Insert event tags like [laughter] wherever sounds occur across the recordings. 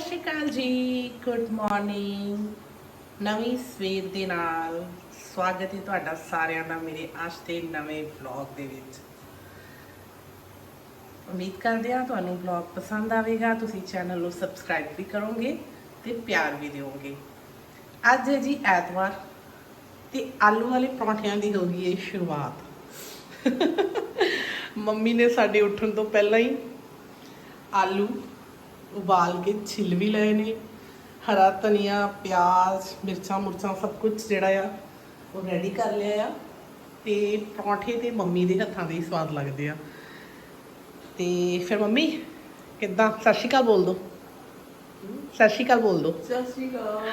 ਸਤਿ ਸ਼੍ਰੀ ਅਕਾਲ ਜੀ good morning ਨਵੀਂ ਸਵੇਰ ਦੇ ਨਾਲ ਸਵਾਗਤ ਹੈ ਤੁਹਾਡਾ ਸਾਰਿਆਂ ਦਾ ਮੇਰੇ ਅੱਜ ਦੇ ਨਵੇਂ ਵਲੌਗ ਦੇ ਵਿੱਚ। ਉਮੀਦ ਕਰਦੇ ਹਾਂ ਤੁਹਾਨੂੰ ਵਲੌਗ ਪਸੰਦ ਆਵੇਗਾ, ਤੁਸੀਂ ਚੈਨਲ ਨੂੰ ਸਬਸਕ੍ਰਾਈਬ ਵੀ ਕਰੋਗੇ ਤੇ ਪਿਆਰ ਵੀ ਦਿਓਗੇ। ਅੱਜ ਹੈ ਜੀ ਐਤਵਾਰ ਤੇ ਆਲੂ ਵਾਲੇ ਪਰੌਂਠਿਆਂ ਦੀ ਹੋ ਗਈ ਹੈ ਸ਼ੁਰੂਆਤ। ਮੰਮੀ ਨੇ ਸਾਡੇ ਉੱਠਣ ਤੋਂ ਪਹਿਲਾਂ ਹੀ ਆਲੂ ਉਬਾਲ ਕੇ ਛਿੱਲ ਵੀ ਲਏ ਨੇ ਹਰਾ ਧਨੀਆ ਪਿਆਜ਼ ਮਿਰਚਾਂ ਮੁਰਚਾਂ ਸਭ ਕੁਝ ਜਿਹੜਾ ਆ ਉਹ ਰੈਡੀ ਕਰ ਲਿਆ ਆ ਤੇ ਪਰੌਂਠੇ ਤੇ ਮੰਮੀ ਦੇ ਹੱਥਾਂ ਦੇ ਹੀ ਸਵਾਦ ਲੱਗਦੇ ਆ ਤੇ ਫਿਰ ਮੰਮੀ ਕਿੱਦਾਂ ਸਤਿ ਸ਼੍ਰੀ ਅਕਾਲ ਬੋਲ ਦੋ ਸਤਿ ਸ਼੍ਰੀ ਅਕਾਲ ਬੋਲ ਦੋ ਸਤਿ ਸ਼੍ਰੀ ਅਕਾਲ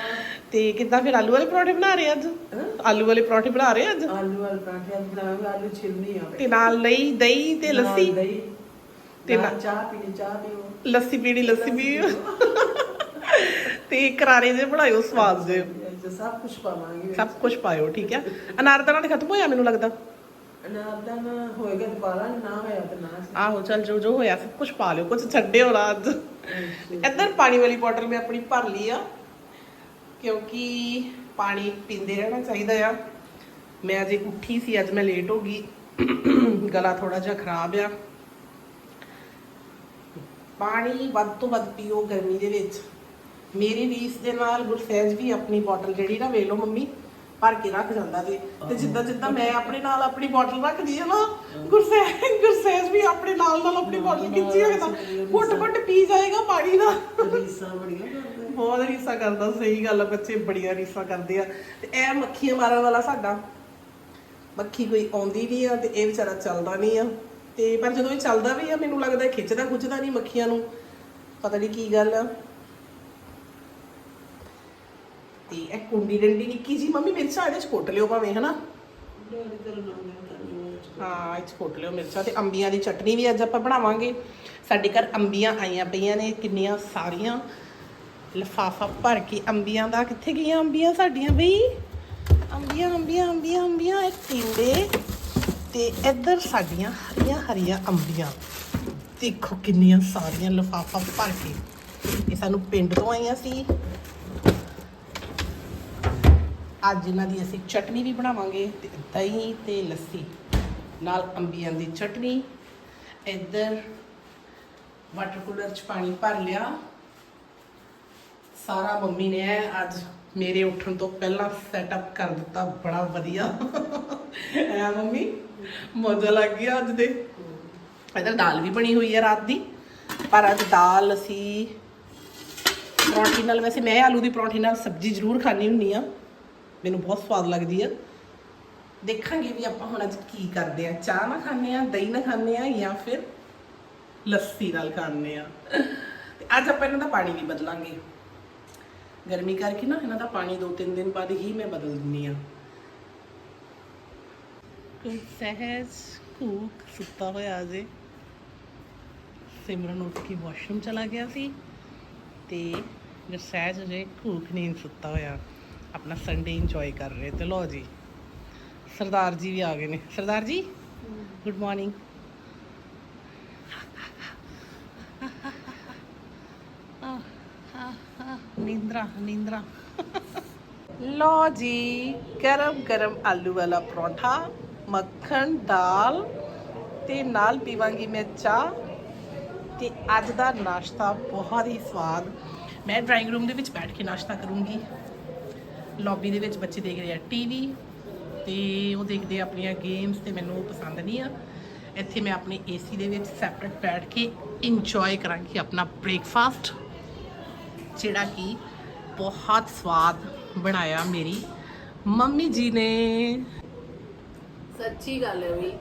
ਤੇ ਕਿੱਦਾਂ ਫਿਰ ਆਲੂ ਵਾਲੇ ਪਰੌਂਠੇ ਬਣਾ ਰਹੇ ਅੱਜ? ਆਲੂ ਵਾਲੇ ਪਰੌਂਠੇ ਬਣਾ ਰਹੇ ਅੱਜ ਆਲੂ ਵਾਲੇ ਪਰਾਂਠੇ ਬਣਾਵਾਂਗੇ ਆਲੂ ਛਿਲਨੀ ਆ ਤੇ ਨਾਲ ਲਈ ਦਹੀਂ ਤੇ ਲੱਸੀ ਤੇ ਤੇ ਚਾਹ ਪੀਣੀ ਚਾਹ ਪੀਓ ਲੱਸੀ ਪੀਣੀ ਲੱਸੀ ਪੀ। ਤੇ ਕਰਾਰੇ ਦੇ ਬਣਾਇਓ ਸਵਾਦ ਦੇ ਸਭ ਕੁਝ ਪਾਵਾਂਗੇ। ਸਭ ਕੁਝ ਪਾਇਓ ਠੀਕ ਹੈ। ਅਨਾਰਦਾਨਾ ਤੇ ਖਤਮ ਹੋਇਆ ਮੈਨੂੰ ਲੱਗਦਾ? ਨਾਦਾ ਨਾ ਹੋਏਗਾ ਪਾਲਾ ਨਾ ਹੋਇਆ ਤੇ ਨਾ। ਆਹੋ ਚਲ ਜੋ ਜੋ ਹੋਇਆ ਸਭ ਕੁਝ ਪਾ ਲਿਓ ਕੁਝ ਛੱਡਿਓ ਨਾ ਅੱਜ ਇੱਧਰ ਪਾਣੀ ਵਾਲੀ ਬੋਤਲ ਮੈਂ ਆਪਣੀ ਭਰ ਲਈ ਆ ਕਿਉਂਕਿ ਪਾਣੀ ਪੀਂਦੇ ਰਹਿਣਾ ਚਾਹੀਦਾ ਆ। ਮੈਂ ਅਜੇ ਉੱਠੀ ਸੀ ਅੱਜ ਮੈਂ ਲੇਟ ਹੋ ਗਈ। ਗਲਾ ਥੋੜਾ ਜਿਹਾ ਖਰਾਬ ਆ। ਪਾਣੀ ਵੱਧ ਤੋਂ ਵੱਧ ਪੀਓ ਗਰਮੀ ਦੇ ਵਿੱਚ। ਮੇਰੀ ਰੀਸ ਦੇ ਨਾਲ ਗੁਰਸਹਿਜ ਵੀ ਆਪਣੀ ਬੋਤਲ ਜਿਹੜੀ ਨਾ ਵੇਖ ਲਓ ਮੰਮੀ ਭਰ ਕੇ ਰੱਖ ਜਾਂਦਾ ਜੀ। ਤੇ ਜਿੱਦਾਂ ਜਿੱਦਾਂ ਮੈਂ ਆਪਣੇ ਨਾਲ ਆਪਣੀ ਬੋਤਲ ਰੱਖਦੀ ਆ ਨਾ ਗੁਰਸਹਿਜ ਗੁਰਸਹਿਜ ਵੀ ਆਪਣੇ ਨਾਲ ਨਾਲ ਆਪਣੀ ਬੋਤਲ ਖਿੱਚੀ ਰੱਖਦਾ ਘੁੱਟ ਘੁੱਟ ਪੀ ਜਾਏਗਾ ਪਾਣੀ ਨਾ। ਰੀਸਾਂ ਬੜੀਆਂ ਕਰਦੇ ਬਹੁਤ ਰੀਸਾ ਕਰਦਾ ਸਹੀ ਗੱਲ ਆ ਬੱਚੇ ਬੜੀਆਂ ਰੀਸਾ ਕਰਦੇ ਆ। ਤੇ ਇਹ ਮੱਖੀਆਂ ਮਾਰਨ ਵਾਲਾ ਸਾਡਾ। ਮੱਖੀ ਕੋਈ ਆਉਂਦੀ ਨਹੀਂ ਆ ਤੇ ਇਹ ਵਿਚਾਰਾ ਚੱਲਦਾ ਨਹੀਂ ਆ। ਤੇ ਪਰ ਜਦੋਂ ਇਹ ਚੱਲਦਾ ਵੀ ਆ, ਮੈਨੂੰ ਲੱਗਦਾ ਖਿੱਚਦਾ ਖੁੱਚਦਾ ਨਹੀਂ ਮੱਖੀਆਂ ਨੂੰ। ਪਤਾ ਨਹੀਂ ਕੀ ਗੱਲ ਆ। ਤੇ ਇਹ ਕੁੰਡੀ ਡੰਡੀ ਨਿੱਕੀ ਜੀ ਮੰਮੀ ਮਿਰਚਾਂ ਇਹਦੇ ਚ ਕੁੱਟ ਲਿਓ ਭਾਵੇਂ, ਹਨਾ? ਡੋਰੀ ਹਾਂ, ਇਹ 'ਚ ਕੁੱਟ ਲਿਓ ਮਿਰਚਾਂ। ਤੇ ਅੰਬੀਆਂ ਦੀ ਚਟਨੀ ਵੀ ਅੱਜ ਆਪਾਂ ਬਣਾਵਾਂਗੇ। ਸਾਡੇ ਘਰ ਅੰਬੀਆਂ ਆਈਆਂ ਪਈਆਂ ਨੇ, ਕਿੰਨੀਆਂ ਸਾਰੀਆਂ। ਲਫਾਫਾ ਭਰ ਕੇ ਅੰਬੀਆਂ ਦਾ, ਕਿੱਥੇ ਗਈਆਂ ਅੰਬੀਆਂ ਸਾਡੀਆਂ ਬਈ? ਅੰਬੀਆਂ ਅੰਬੀਆਂ ਅੰਬੀਆਂ ਅੰਬੀਆਂ, ਇਹ ਟਿੰਡੇ। ਤੇ ਇੱਧਰ ਸਾਡੀਆਂ ਹਰੀਆਂ ਹਰੀਆਂ ਅੰਬੀਆਂ। ਦੇਖੋ ਕਿੰਨੀਆਂ ਸਾਰੀਆਂ ਲਫਾਫਾ ਭਰ ਕੇ। ਇਹ ਸਾਨੂੰ ਪਿੰਡ ਤੋਂ ਆਈਆਂ ਸੀ। ਅੱਜ ਇਹਨਾਂ ਦੀ ਅਸੀਂ ਚਟਨੀ ਵੀ ਬਣਾਵਾਂਗੇ ਤੇ ਦਹੀਂ ਤੇ ਲੱਸੀ। ਨਾਲ ਅੰਬੀਆਂ ਦੀ ਚਟਨੀ। ਇੱਧਰ ਵਾਟਰ ਕੂਲਰ 'ਚ ਪਾਣੀ ਭਰ ਲਿਆ। ਸਾਰਾ ਮੰਮੀ ਨੇ ਐਂ ਅੱਜ ਮੇਰੇ ਉੱਠਣ ਤੋਂ ਪਹਿਲਾਂ ਸੈਟਅਪ ਕਰ ਦਿੱਤਾ। ਬੜਾ ਵਧੀਆ। ਐ ਮੰਮੀ? ਮਜ਼ਾ ਲੱਗ ਗਿਆ ਅੱਜ ਦੇ। ਇੱਧਰ ਦਾਲ ਵੀ ਬਣੀ ਹੋਈ ਹੈ ਰਾਤ ਦੀ। ਪਰ ਅੱਜ ਦਾਲ ਅਸੀਂ ਪਰੌਂਠੀ ਨਾਲ, ਵੈਸੇ ਮੈਂ ਆਲੂ ਦੀ ਪਰੌਂਠੀ ਨਾਲ ਸਬਜ਼ੀ ਜ਼ਰੂਰ ਖਾਣੀ ਹੁੰਨੀ ਆ। ਮੈਨੂੰ ਬਹੁਤ ਸਵਾਦ ਲੱਗਦੀ ਆ। ਦੇਖਾਂਗੇ ਵੀ ਆਪਾਂ ਹੁਣ ਅੱਜ ਕੀ ਕਰਦੇ ਆ। ਚਾਹ ਨਾਲ ਖਾਣੇ ਆ, ਦਹੀਂ ਨਾਲ ਖਾਣੇ ਆ ਜਾਂ ਫਿਰ ਲੱਸੀ ਨਾਲ ਖਾਣੇ ਆ। ਤੇ ਅੱਜ ਆਪਾਂ ਇਹਨਾਂ ਦਾ ਪਾਣੀ ਵੀ ਬਦਲਾਂਗੇ। ਗਰਮੀ ਕਰਕੇ ਨਾ ਇਹਨਾਂ ਦਾ ਪਾਣੀ ਦੋ ਤਿੰਨ ਦਿਨ ਬਾਅਦ ਹੀ ਮੈਂ ਬਦਲ ਦਿੰਨੀ ਆ। ਕੋਈ ਸਹਿਜ ਕੂਕ ਸੁੱਤਾ ਹੋਇਆ ਜੇ ਸਿਮਰਨ ਉੱਠ ਕੇ ਵਾਸ਼ਰੂਮ ਚਲਾ ਗਿਆ ਸੀ ਤੇ ਜਸੈਜ ਜੇ ਕੂਕ ਨੀਂਦ ਸੁੱਤਾ ਹੋਇਆ ਆਪਣਾ ਸੰਡੇ ਇੰਜੋਏ ਕਰ ਰਹੇ ਤੇ ਲੋ ਜੀ ਸਰਦਾਰ ਜੀ ਵੀ ਆ ਗਏ ਨੇ ਸਰਦਾਰ ਜੀ ਗੁੱਡ ਮਾਰਨਿੰਗ ਨੀਂਦਰਾ ਨੀਂਦਰਾ ਲੋ ਜੀ ਗਰਮ ਗਰਮ ਆਲੂ ਵਾਲਾ ਪਰੌਂਠਾ ਮੱਖਣ, ਦਾਲ ਤੇ ਨਾਲ ਪੀਵਾਂਗੀ ਮੈਂ ਚਾਹ ਤੇ ਅੱਜ ਦਾ ਨਾਸ਼ਤਾ ਬਹੁਤ ਹੀ ਸਵਾਦ। ਮੈਂ ਡਰਾਇੰਗ ਰੂਮ ਦੇ ਵਿੱਚ ਬੈਠ ਕੇ ਨਾਸ਼ਤਾ ਕਰੂੰਗੀ। ਲੌਬੀ ਦੇ ਵਿੱਚ ਬੱਚੇ ਦੇਖ ਰਹੇ ਆ ਟੀਵੀ ਤੇ ਉਹ ਦੇਖਦੇ ਆ ਆਪਣੀਆਂ ਗੇਮਸ ਤੇ ਮੈਨੂੰ ਉਹ ਪਸੰਦ ਨਹੀਂ ਆ। ਇੱਥੇ ਮੈਂ ਆਪਣੇ ਏਸੀ ਦੇ ਵਿੱਚ ਸੈਪਰੇਟ ਬੈਠ ਕੇ ਇੰਜੋਏ ਕਰਾਂਗੀ ਆਪਣਾ ਬ੍ਰੇਕਫਾਸਟ ਜਿਹੜਾ ਕਿ ਬਹੁਤ ਸਵਾਦ ਬਣਾਇਆ ਮੇਰੀ ਮੰਮੀ ਜੀ ਨੇ। ਸੱਚੀ ਗੱਲ ਹੈ ਵੀ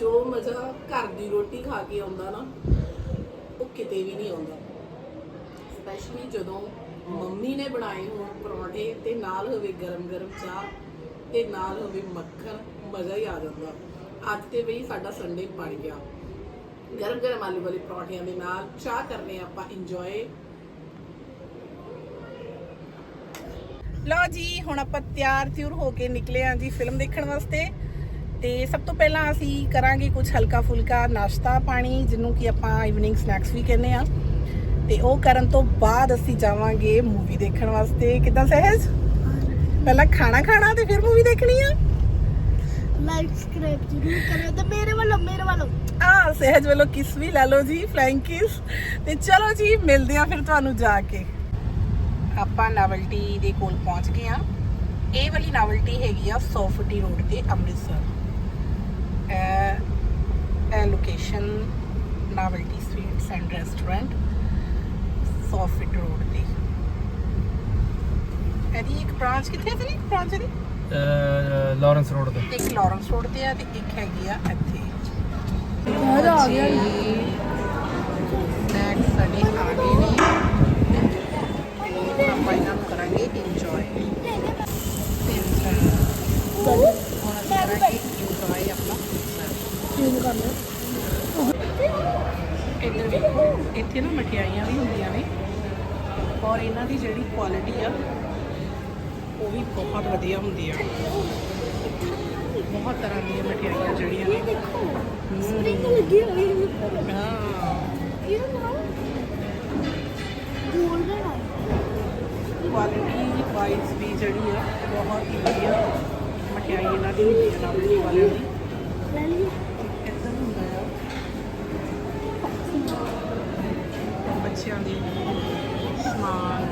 ਜੋ ਮਜ਼ਾ ਘਰ ਦੀ ਰੋਟੀ ਖਾ ਕੇ ਆਉਂਦਾ ਨਾ, ਉਹ ਕਿਤੇ ਵੀ ਨਹੀਂ ਆਉਂਦਾ। ਸਪੈਸ਼ਲੀ ਜਦੋਂ ਮੰਮੀ ਨੇ ਬਣਾਏ ਹੋਣ ਪਰੌਂਠੇ ਤੇ ਨਾਲ ਹੋਵੇ ਗਰਮ-ਗਰਮ ਚਾਹ ਤੇ ਨਾਲ ਹੋਵੇ ਮੱਖਣ, ਮਜ਼ਾ ਹੀ ਆ ਜਾਂਦਾ। ਅੱਜ ਤੇ ਬਈ ਸਾਡਾ ਸੰਡੇ ਬਣ ਗਿਆ। ਗਰਮ-ਗਰਮ ਆਲੂ ਵਾਲੇ ਪਰੌਂਠਿਆਂ ਦੇ ਨਾਲ ਚਾਹ ਕਰਨੇ ਆਪਾਂ ਇੰਜੋਏ ਲਓ ਜੀ, ਹੁਣ ਆਪਾਂ ਤਿਆਰ ਤਿਉਰ ਹੋ ਕੇ ਨਿਕਲੇ ਆਂ ਜੀ ਫਿਲਮ ਦੇਖਣ ਵਾਸਤੇ। ਤੇ ਸਭ ਤੋਂ ਪਹਿਲਾਂ ਅਸੀਂ ਕਰਾਂਗੇ ਕੁਝ ਹਲਕਾ ਫੁਲਕਾ ਨਾਸ਼ਤਾ ਪਾਣੀ ਜਿਹਨੂੰ ਕਿ ਆਪਾਂ ਇਵਨਿੰਗ ਸਨੈਕਸ ਵੀ ਕਹਿੰਦੇ ਆ ਤੇ ਉਹ ਕਰਨ ਤੋਂ ਬਾਅਦ ਅਸੀਂ ਜਾਵਾਂਗੇ ਮੂਵੀ ਦੇਖਣ ਵਾਸਤੇ। ਕਿੱਦਾਂ ਸਹਿਜ? ਪਹਿਲਾਂ ਖਾਣਾ ਖਾਣਾ ਤੇ ਫਿਰ ਮੂਵੀ ਦੇਖਣੀ ਆ? ਲਾਈਕ ਸਬਸਕ੍ਰਾਈਬ ਜ਼ਰੂਰ ਕਰਿਓ ਤੇ ਮੇਰੇ ਵੱਲੋਂ ਮੇਰੇ ਵੱਲੋਂ। ਆ ਸਹਿਜ ਵੱਲੋਂ ਕਿਸ ਵੀ ਲੈ ਲਓ ਜੀ ਫਲਾਈਂਗ ਕਿਸ ਤੇ ਚਲੋ ਜੀ ਮਿਲਦੇ ਆ ਫਿਰ ਤੁਹਾਨੂੰ ਜਾ ਕੇ। ਆਪਾਂ ਨਾਵਲਟੀ ਦੇ ਕੋਲ ਪਹੁੰਚ ਗਏ ਆ ਇਹ ਵਾਲੀ ਨਾਵਲਟੀ ਹੈਗੀ ਆ 100 ਫੁੱਟੀ ਰੋਡ ਤੇ ਅੰਮ੍ਰਿਤਸਰ। ਇਹ ਇਹ location novelty sweets and restaurant 100 foot road ਤੇ ਇਹਦੀ ਇੱਕ ਬ੍ਰਾਂਚ ਕਿੱਥੇ ਸੀ ਬ੍ਰਾਂਚ ਦੀ ਲਾਰੈਂਸ ਰੋਡ ਤੇ। ਇੱਕ ਲਾਰੈਂਸ ਰੋਡ ਤੇ ਆ ਤੇ ਇੱਕ ਹੈਗੀ ਆ ਇੱਥੇ। ਮਜ਼ਾ ਆ ਗਿਆ ਸਨੈਕਸ ਸਾਡੇ ਆ ਗਏ ਨੇ ਤੇ ਆਪਾਂ ਇਹਨਾਂ ਨੂੰ ਕਰਾਂਗੇ ਇੰਜੋਏ ਤੇ ਹੁਣ ਅਸੀਂ ਕਰਾਂਗੇ ਇੰਜੋਏ ਆਪਣਾ ਚੇਂਜ ਕਰ ਲਿਓ ਇੱਧਰ ਵੇਖੋ ਇੱਥੇ ਨਾ ਮਠਿਆਈਆਂ ਵੀ ਹੁੰਦੀਆਂ ਨੇ ਔਰ ਇਹਨਾਂ ਦੀ ਜਿਹੜੀ ਕੁਆਲਿਟੀ ਆ ਉਹ ਵੀ ਬਹੁਤ ਵਧੀਆ ਹੁੰਦੀ ਆ। ਬਹੁਤ ਤਰ੍ਹਾਂ ਦੀਆਂ ਮਠਿਆਈਆਂ ਜਿਹੜੀਆਂ ਨੇ। ਦੇਖੋ ਸਪ੍ਰਿੰਗ ਲੱਗੀ ਹੋਈ ਹੈ ਹਾਂ। ਇਹ ਨਾ ਗੋਲਡਨ ਆ। ਕੁਆਲਿਟੀ ਵਾਈਜ਼ ਵੀ ਜਿਹੜੀ ਆ ਬਹੁਤ ਹੀ ਵਧੀਆ ਮਠਿਆਈ ਇਹਨਾਂ ਦੀ ਹੁੰਦੀ ਨਾਵਲੀ ਵਾਲਿਆਂ ਦੀ ਲੈ ਲਈ ਇੱਧਰ ਹੁੰਦਾ ਆ ਬੱਚਿਆਂ ਦੀ ਸਮਾਨ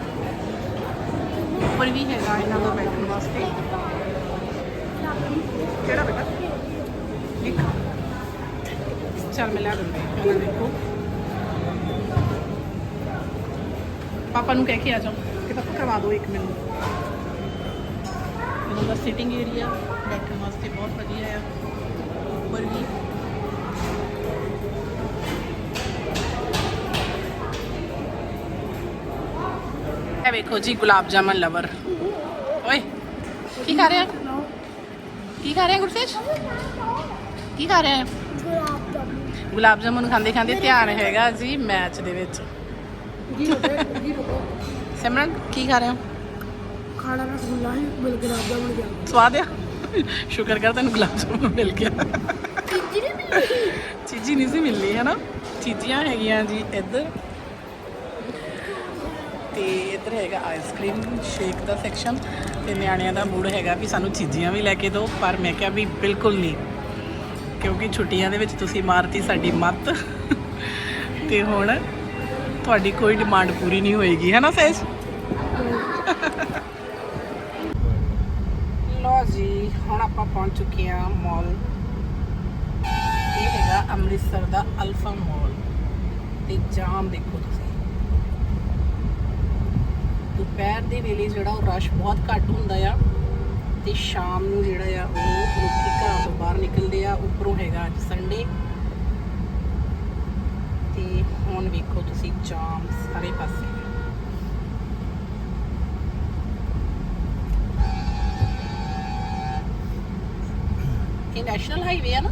ਉੱਪਰ ਵੀ ਹੈਗਾ ਇਹਨਾਂ ਦਾ ਬੈਠਣ ਵਾਸਤੇ ਕਿਹੜਾ ਬੇਟਾ ਇੱਕ ਚੱਲ ਮੈਂ ਲਿਆ ਦਿੰਦੀ ਹਾਂ ਇਹਨਾਂ ਦੇਖੋ ਪਾਪਾ ਨੂੰ ਕਹਿ ਕੇ ਆ ਜਾਓ ਕਿ ਪਾਪਾ ਕਰਵਾ ਦਿਓ ਇੱਕ ਮੈਨੂੰ ਇਹਨਾਂ ਦਾ ਸਿਟਿੰਗ ਏਰੀਆ ਬੈਠਣ ਵਾਸਤੇ ਬਹੁਤ ਵਧੀਆ ਆ ਉੱਪਰ ਵੀ ਇਹ ਵੇਖੋ ਜੀ ਗੁਲਾਬ ਜਾਮਨ ਲਵਰ ਓਏ ਕੀ ਕਰ ਰਿਹਾ ਕੀ ਕਰ ਰਿਹਾ ਗੁਰਸੇਜ? ਕੀ ਕਰ ਰਿਹਾ ਗੁਲਾਬ ਜਾਮੁਨ ਗੁਲਾਬ ਜਾਮਨ ਖਾਂਦੇ ਖਾਂਦੇ ਧਿਆਨ ਹੈਗਾ ਜੀ ਮੈਚ ਦੇ ਵਿੱਚ। ਜੀ ਰੁਕੋ ਜੀ ਰੁਕੋ ਸਿਮਰਨ ਕੀ ਖਾ ਰਹੇ ਹੋ? ਖਾਣਾ ਰਸਗੁੱਲਾ ਹੈ ਮਿਲ ਗੁਲਾਬ ਜਾਮੁਨ ਗਿਆ। ਸਵਾਦ ਆ? ਸ਼ੁਕਰ ਕਰ ਤੈਨੂੰ ਗੁਲਾਬ ਜਾਮਨ ਮਿਲ ਗਿਆ। ਚੀਜ਼ੀ ਨਹੀਂ ਮਿਲੀ ਚੀਜ਼ੀ ਨਹੀਂ ਸੀ ਮਿਲਣੀ ਹੈ ਨਾ ਚੀਜ਼ੀਆਂ ਹੈਗੀਆਂ ਜੀ ਇੱਧਰ। ਇੱਧਰ ਹੈਗਾ ਆਈਸਕ੍ਰੀਮ ਸ਼ੇਕ ਦਾ ਸੈਕਸ਼ਨ ਤੇ ਨਿਆਣਿਆਂ ਦਾ ਮੂਡ ਹੈਗਾ ਵੀ ਸਾਨੂੰ ਚੀਜ਼ੀਆਂ ਵੀ ਲੈ ਕੇ ਦਿਓ, ਪਰ ਮੈਂ ਕਿਹਾ ਵੀ ਬਿਲਕੁਲ ਨਹੀਂ, ਕਿਉਂਕਿ ਛੁੱਟੀਆਂ ਦੇ ਵਿੱਚ ਤੁਸੀਂ ਮਾਰਤੀ ਸਾਡੀ ਮੱਤ। ਤੇ ਹੁਣ ਤੁਹਾਡੀ ਕੋਈ ਡਿਮਾਂਡ ਪੂਰੀ ਨਹੀਂ ਹੋਏਗੀ, ਹੈ ਨਾ ਸਹਿਜ? ਲੋ ਜੀ, ਹੁਣ ਆਪਾਂ ਪਹੁੰਚ ਚੁੱਕੇ ਹਾਂ ਮਾਲ ਇਹ ਹੈਗਾ ਅੰਮ੍ਰਿਤਸਰ ਦਾ ਅਲਫਾ ਮਾਲ ਤੇ ਜਾਮ ਦੇਖੋ ਤੁਸੀਂ। ਦੁਪਹਿਰ ਦੇ ਵੇਲੇ ਜਿਹੜਾ ਉਹ ਰਸ਼ ਬਹੁਤ ਘੱਟ ਹੁੰਦਾ ਆ ਤੇ ਸ਼ਾਮ ਨੂੰ ਜਿਹੜਾ ਆ ਉਹ ਲੋਕੀ ਘਰਾਂ ਤੋਂ ਬਾਹਰ ਨਿਕਲਦੇ ਆ ਉੱਪਰੋਂ ਹੈਗਾ ਅੱਜ ਸੰਡੇ ਤੇ ਹੁਣ ਵੇਖੋ ਤੁਸੀਂ ਜਾਮ ਸਾਰੇ ਪਾਸੇ। ਇਹ ਨੈਸ਼ਨਲ ਹਾਈਵੇ ਆ ਨਾ?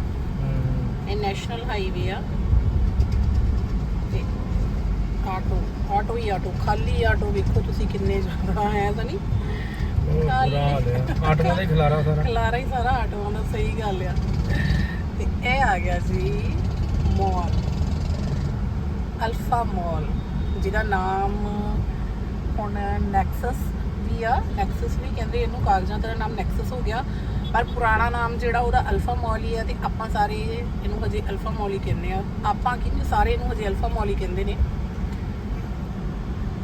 ਇਹ ਨੈਸ਼ਨਲ ਹਾਈਵੇ ਆ। ਆਟੋ ਆਟੋ ਹੀ ਆਟੋ ਖਾਲੀ ਆਟੋ ਵੇਖੋ ਤੁਸੀਂ ਕਿੰਨੇ ਜ਼ਿਆਦਾ ਹੈ ਤਾਂ ਨਹੀਂ? ਆਟੋਆਂ ਦਾ ਹੀ ਖਿਲਾਰਾ ਸਾਰਾ। ਖਲਾਰਾ ਹੀ ਸਾਰਾ ਆਟੋਆਂ ਦਾ ਸਹੀ ਗੱਲ ਆ। ਤੇ ਇਹ ਆ ਗਿਆ ਜੀ ਮਾਲ। ਅਲਫਾ ਮਾਲ ਜਿਹਦਾ ਨਾਮ ਹੁਣ ਨੈਕਸਸ ਵੀ ਆ। ਨੈਕਸਸ ਵੀ ਕਹਿੰਦੇ ਇਹਨੂੰ ਕਾਗਜ਼ਾਂ ਦਾ ਨਾਮ ਨੈਕਸਸ ਹੋ ਗਿਆ। ਪਰ ਪੁਰਾਣਾ ਨਾਮ ਜਿਹੜਾ ਉਹਦਾ ਅਲਫਾ ਮਾਲ ਹੀ ਆ ਤੇ ਆਪਾਂ ਸਾਰੇ ਇਹਨੂੰ ਹਜੇ ਅਲਫਾ ਮਾਲ ਹੀ ਕਹਿੰਦੇ ਆ। ਆਪਾਂ ਕਿੰਨੇ ਸਾਰੇ ਇਹਨੂੰ ਹਜੇ ਅਲਫਾ ਮਾਲ ਹੀ ਕਹਿੰਦੇ ਨੇ।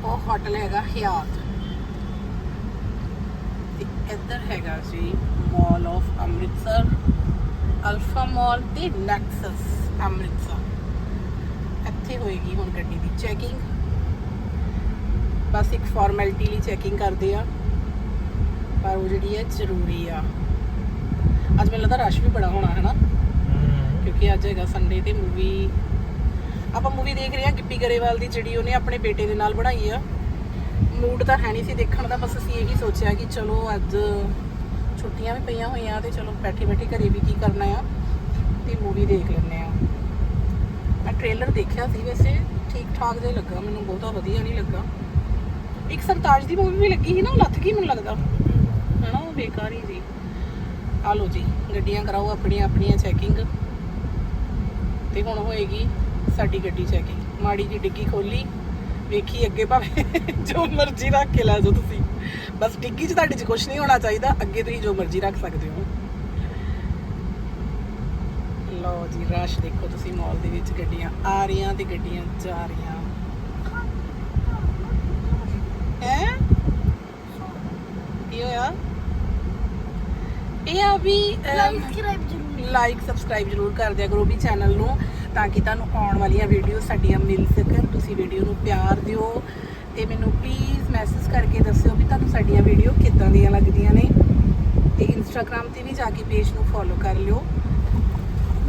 ਉਹ ਹੋਟਲ ਹੈਗਾ ਹਿਆਤ ਤੇ ਇੱਧਰ ਹੈਗਾ ਜੀ mall of Amritsar Alpha mall ਤੇ ਨੈਕਸਸ ਅੰਮ੍ਰਿਤਸਰ। ਇੱਥੇ ਹੋਏਗੀ ਹੁਣ ਗੱਡੀ ਦੀ ਚੈਕਿੰਗ ਬਸ ਇੱਕ ਫਾਰਮੈਲਿਟੀ ਲਈ ਚੈਕਿੰਗ ਕਰਦੇ ਆ। ਪਰ ਉਹ ਜਿਹੜੀ ਹੈ ਜ਼ਰੂਰੀ ਆ। ਅੱਜ ਮੈਨੂੰ ਲੱਗਦਾ ਰਸ਼ ਵੀ ਬੜਾ ਹੋਣਾ ਹੈ ਨਾ ਕਿਉਂਕਿ ਅੱਜ ਹੈਗਾ ਸੰਡੇ ਤੇ ਮੂਵੀ ਆਪਾਂ ਮੂਵੀ ਦੇਖ ਰਹੇ ਹਾਂ ਗਿੱਪੀ ਗਰੇਵਾਲ ਦੀ ਜਿਹੜੀ ਉਹਨੇ ਆਪਣੇ ਬੇਟੇ ਦੇ ਨਾਲ ਬਣਾਈ ਆ। ਮੂਡ ਤਾਂ ਹੈ ਨਹੀਂ ਸੀ ਦੇਖਣ ਦਾ, ਬਸ ਅਸੀਂ ਇਹੀ ਸੋਚਿਆ ਕਿ ਚਲੋ ਅੱਜ ਛੁੱਟੀਆਂ ਵੀ ਪਈਆਂ ਹੋਈਆਂ ਤੇ ਚਲੋ ਬੈਠੇ ਬੈਠੇ ਘਰੇ ਵੀ ਕੀ ਕਰਨਾ ਆ ਤੇ ਮੂਵੀ ਦੇਖ ਲੈਂਦੇ ਆ ਮੈਂ ਟ੍ਰੇਲਰ ਦੇਖਿਆ ਸੀ ਵੈਸੇ, ਠੀਕ ਠਾਕ ਜਿਹਾ ਲੱਗਾ, ਮੈਨੂੰ ਬਹੁਤਾ ਵਧੀਆ ਨਹੀਂ ਲੱਗਾ। ਇੱਕ ਸਰਤਾਜ ਦੀ ਮੂਵੀ ਵੀ ਲੱਗੀ ਸੀ ਨਾ, ਉਹ ਲੱਥ ਗਈ ਮੈਨੂੰ ਲੱਗਦਾ। ਹਨਾ, ਉਹ ਬੇਕਾਰ ਹੀ ਸੀ। ਆ ਲਓ ਜੀ, ਗੱਡੀਆਂ ਕਰਾਓ ਆਪਣੀਆਂ ਆਪਣੀਆਂ ਚੈਕਿੰਗ ਤੇ ਹੁਣ ਹੋਏਗੀ ਸਾਡੀ ਗੱਡੀ ਚੈਕਿੰਗ ਮਾੜੀ ਜੀ ਡਿੱਗੀ ਖੋਲੀ। ਵੇਖੀ ਅੱਗੇ ਭਾਵੇਂ [laughs] ਜੋ ਮਰਜ਼ੀ ਰੱਖ ਕੇ ਲੈ ਜਾਓ ਤੁਸੀਂ। ਬਸ ਡਿੱਗੀ 'ਚ ਤੁਹਾਡੇ 'ਚ ਕੁਝ ਨਹੀਂ ਹੋਣਾ ਚਾਹੀਦਾ। ਅੱਗੇ ਤੁਸੀਂ ਜੋ ਮਰਜ਼ੀ ਰੱਖ ਸਕਦੇ ਹੋ। ਲਓ ਜੀ ਰਸ਼ ਦੇਖੋ ਤੁਸੀਂ ਮਾਲ ਦੇ ਵਿੱਚ ਗੱਡੀਆਂ ਆ ਰਹੀਆਂ ਤੇ ਗੱਡੀਆਂ ਜਾ ਰਹੀਆਂ। ਹੈ? ਇਹ ਹੋਇਆ? ਇਹ ਆ ਵੀ ਲਾਈਕ ਸਬਸਕ੍ਰਾਈਬ ਜਰੂਰ। ਕਰ ਦਿਆ ਕਰੋ ਵੀ ਚੈਨਲ ਨੂੰ। ਤਾਂ ਕਿ ਤੁਹਾਨੂੰ ਆਉਣ ਵਾਲੀਆਂ ਵੀਡੀਓ ਸਾਡੀਆਂ ਮਿਲ ਸਕਣ ਤੁਸੀਂ ਵੀਡੀਓ ਨੂੰ ਪਿਆਰ ਦਿਓ ਤੇ ਮੈਨੂੰ ਪਲੀਜ਼ ਮੈਸੇਜ ਕਰਕੇ ਦੱਸਿਓ ਵੀ ਤੁਹਾਨੂੰ ਸਾਡੀਆਂ ਵੀਡੀਓ ਕਿੱਦਾਂ ਦੀਆਂ ਲੱਗਦੀਆਂ ਨੇ। ਤੇ ਇੰਸਟਾਗ੍ਰam ਤੇ ਵੀ ਜਾ ਕੇ ਪੇਜ ਨੂੰ ਫੋਲੋ ਕਰ ਲਿਓ।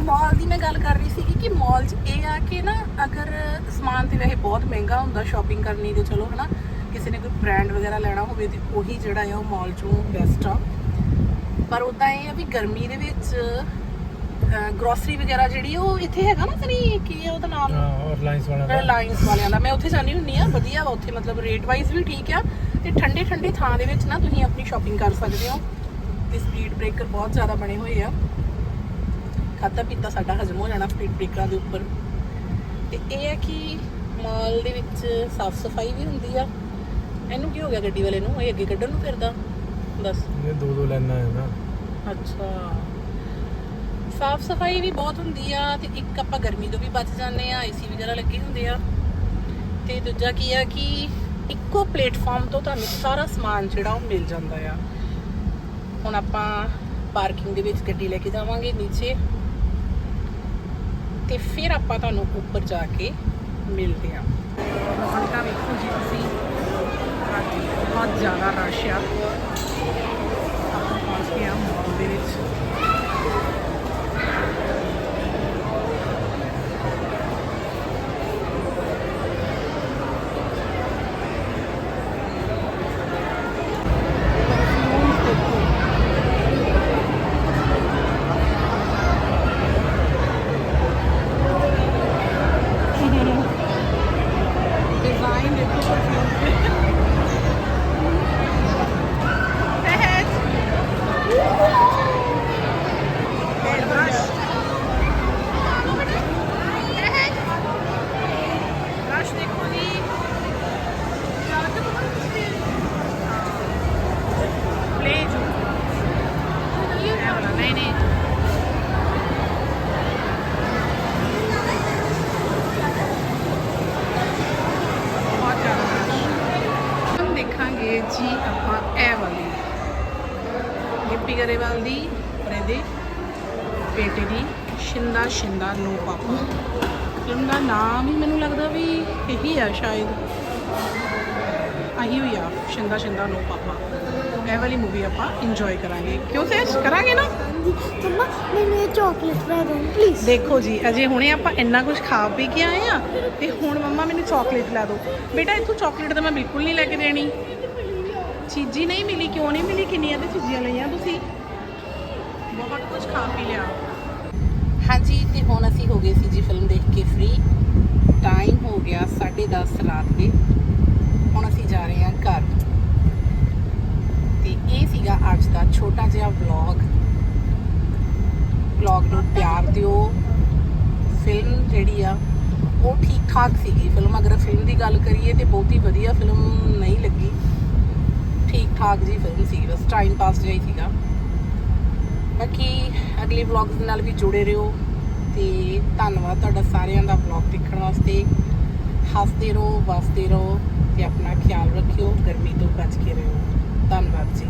ਮਾਲ ਦੀ ਮੈਂ ਗੱਲ ਕਰ ਰਹੀ ਸੀ ਕਿ ਮਾਲ 'ਚ ਇਹ ਆ ਕਿ ਨਾ ਅਗਰ ਸਮਾਨ ਤੇ ਵੈਸੇ ਬਹੁਤ ਮਹਿੰਗਾ ਹੁੰਦਾ ਸ਼ਾਪਿੰਗ ਕਰਨੀ ਤੇ ਚਲੋ ਹਨਾ, ਕਿਸੇ ਨੇ ਕੋਈ ਬ੍ਰਾਂਡ ਵਗੈਰਾ ਲੈਣਾ ਹੋਵੇ ਤੇ ਉਹੀ ਜਿਹੜਾ ਆ ਉਹ ਮਾਲ 'ਚੋਂ ਬੈਸਟ ਆ। ਪਰ ਉਦਾਂ ਇਹ ਆ ਵੀ ਗਰਮੀ ਦੇ ਵਿੱਚ ਗਰੋਸਰੀ ਵਗੈਰਾ ਜਿਹੜੀ ਉਹ ਇੱਥੇ ਹੈਗਾ ਨਾ ਕਰੀ ਕੀ ਹੈ ਉਹਦਾ ਨਾਮ? ਲਾਈਨਸ ਵਾਲਾ ਦਾ। ਰਿਲਾਇੰਸ ਵਾਲਿਆਂ ਦਾ। ਮੈਂ ਉੱਥੇ ਜਾਣੀ ਹੁੰਨੀ ਆ ਵਧੀਆ ਵਾ ਉੱਥੇ ਮਤਲਬ ਰੇਟ ਵਾਈਜ਼ ਵੀ ਠੀਕ ਆ। ਤੇ ਠੰਡੇ ਠੰਡੇ ਥਾਂ ਦੇ ਵਿੱਚ ਨਾ ਤੁਸੀਂ ਆਪਣੀ ਸ਼ਾਪਿੰਗ ਕਰ ਸਕਦੇ ਹੋ। ਤੇ ਸਪੀਡ ਬ੍ਰੇਕਰ ਬਹੁਤ ਜ਼ਿਆਦਾ ਬਣੇ ਹੋਏ ਆ। ਖਾਤਾ ਪੀਤਾ ਸਾਡਾ ਹਜਮ ਹੋ ਜਾਣਾ ਸਪੀਡ ਬ੍ਰੇਕਰਾਂ ਦੇ ਉੱਪਰ। ਤੇ ਇਹ ਹੈ ਕਿ ਮਾਲ ਦੇ ਵਿੱਚ ਸਾਫ਼ ਸਫ਼ਾਈ ਵੀ ਹੁੰਦੀ ਆ। ਇਹਨੂੰ ਕੀ ਹੋ ਗਿਆ ਗੱਡੀ ਵਾਲੇ ਨੂੰ? ਇਹ ਅੱਗੇ ਕੱਢਣ ਨੂੰ ਫਿਰਦਾ। ਦੱਸ। ਇਹ ਦੋ ਦੋ ਲਾਈਨਾਂ ਹੈ ਨਾ। ਅੱਛਾ। ਸਾਫ਼ ਸਫ਼ਾਈ ਵੀ ਬਹੁਤ ਹੁੰਦੀ ਆ ਤੇ ਇੱਕ ਆਪਾਂ ਗਰਮੀ ਤੋਂ ਵੀ ਬਚ ਜਾਂਦੇ ਆ ਏਸੀ ਵਗੈਰਾ ਲੱਗੇ ਹੁੰਦੇ ਆ। ਤੇ ਦੂਜਾ ਕੀ ਆ ਕਿ ਇੱਕੋ ਪਲੇਟਫਾਰਮ ਤੋਂ ਤੁਹਾਨੂੰ ਸਾਰਾ ਸਮਾਨ ਜਿਹੜਾ ਉਹ ਮਿਲ ਜਾਂਦਾ ਆ। ਹੁਣ ਆਪਾਂ ਪਾਰਕਿੰਗ ਦੇ ਵਿੱਚ ਗੱਡੀ ਲੈ ਕੇ ਜਾਵਾਂਗੇ ਨੀਚੇ। ਤੇ ਫਿਰ ਆਪਾਂ ਤੁਹਾਨੂੰ ਉੱਪਰ ਜਾ ਕੇ ਮਿਲਦੇ ਆ। ਤਾਂ ਵੇਖੋ ਜੀ ਤੁਸੀਂ ਬਹੁਤ ਜ਼ਿਆਦਾ ਰਸ਼ ਆ। ਆਪਾਂ ਪਹੁੰਚ ਗਏ ਆ ਮਾਲ ਦੇ ਵਿੱਚ ਡਿਜ਼ਾਈਨ ਦੇਖੋ ਪਰਫਿਊਮ ਰਸ਼ ਦੇਖੋ ਜੀ ਪਲੇ ਜੋ ਇਹ ਵਾਲਾ ਨਹੀਂ ਨਹੀਂ ਬਹੁਤ ਜ਼ਿਆਦਾ ਰਸ਼ ਹੁਣ ਦੇਖਾਂਗੇ ਜੀ ਆਪਾਂ ਇਹ ਵਾਲੀ ਗਿੱਪੀ ਗਰੇਵਾਲ ਦੀ ਇਹਦੇ ਬੇਟੇ ਦੀ Shinda Shinda no papa. Film ਦਾ ਨਾਮ ਹੀ ਮੈਨੂੰ ਲੱਗਦਾ ਵੀ ਇਹੀ ਆ ਸ਼ਾਇਦ। ਆਹੀ ਹੋਈ ਆ ਸ਼ਿੰਦਾ ਸ਼ਿੰਦਾ ਨੋ ਪਾਪਾ। ਇਹ ਵਾਲੀ ਮੂਵੀ ਆਪਾਂ ਇੰਜੋਏ ਕਰਾਂਗੇ। ਕਿਉਂ ਸੇਸ਼ ਕਰਾਂਗੇ ਨਾ? ਮੰਮਾ ਮੈਨੂੰ ਇਹ ਚਾਕਲੇਟ ਲੈ ਦਿਓ ਪਲੀਜ਼ ਦੇਖੋ ਜੀ ਅਜੇ ਹੁਣੇ ਆਪਾਂ ਇੰਨਾ ਕੁਝ ਖਾ ਪੀ ਕੇ ਆਏ ਆ ਤੇ ਹੁਣ ਮੰਮਾ ਮੈਨੂੰ ਚਾਕਲੇਟ ਲੈ ਦਿਓ। ਬੇਟਾ ਇੱਥੋਂ ਚਾਕਲੇਟ ਤਾਂ ਮੈਂ ਬਿਲਕੁਲ ਨਹੀਂ ਲੈ ਕੇ ਦੇਣੀ। ਚੀਜ਼ੀ ਨਹੀਂ ਮਿਲੀ ਕਿਉਂ ਨਹੀਂ ਮਿਲੀ? ਕਿੰਨੀਆਂ ਤੇ ਚੀਜ਼ੀਆਂ ਲਈਆਂ ਤੁਸੀਂ? ਬਹੁਤ ਕੁਝ ਖਾ ਪੀ ਲਿਆ। ਹਾਂਜੀ, ਤੇ ਹੁਣ ਅਸੀਂ ਹੋ ਗਏ ਸੀ ਜੀ ਫਿਲਮ ਦੇਖ ਕੇ ਫ੍ਰੀ ਟਾਈਮ ਹੋ ਗਿਆ 10:30 ਰਾਤ ਦੇ। ਹੁਣ ਅਸੀਂ ਜਾ ਰਹੇ ਹਾਂ ਘਰ। ਤੇ ਇਹ ਸੀਗਾ ਅੱਜ ਦਾ ਛੋਟਾ ਜਿਹਾ ਵਲੌਗ ਵਲੌਗ ਨੂੰ ਪਿਆਰ ਦਿਓ। ਫਿਲਮ ਜਿਹੜੀ ਆ, ਉਹ ਠੀਕ ਠਾਕ ਸੀਗੀ। ਫਿਲਮ ਅਗਰ ਫਿਲਮ ਦੀ ਗੱਲ ਕਰੀਏ ਤੇ ਬਹੁਤੀ ਵਧੀਆ ਫਿਲਮ ਨਹੀਂ ਲੱਗੀ। ਠੀਕ ਠਾਕ ਜੀ ਫਿਲਮ ਸੀ ਬਸ ਟਾਈਮ ਪਾਸ ਜਿਹਾ ਹੀ ਸੀਗਾ। ਬਾਕੀ ਅਗਲੇ ਵਲੌਗਸ ਨਾਲ ਵੀ ਜੁੜੇ ਰਹੋ ਤੇ ਧੰਨਵਾਦ ਤੁਹਾਡਾ ਸਾਰਿਆਂ ਦਾ ਵਲੌਗ ਦੇਖਣ ਵਾਸਤੇ। ਹੱਸਦੇ ਰਹੋ, ਵਸਦੇ ਰਹੋ ਤੇ ਆਪਣਾ ਖਿਆਲ ਰੱਖਿਓ, ਗਰਮੀ ਤੋਂ ਬਚ ਕੇ ਰਹੋ। ਧੰਨਵਾਦ ਜੀ।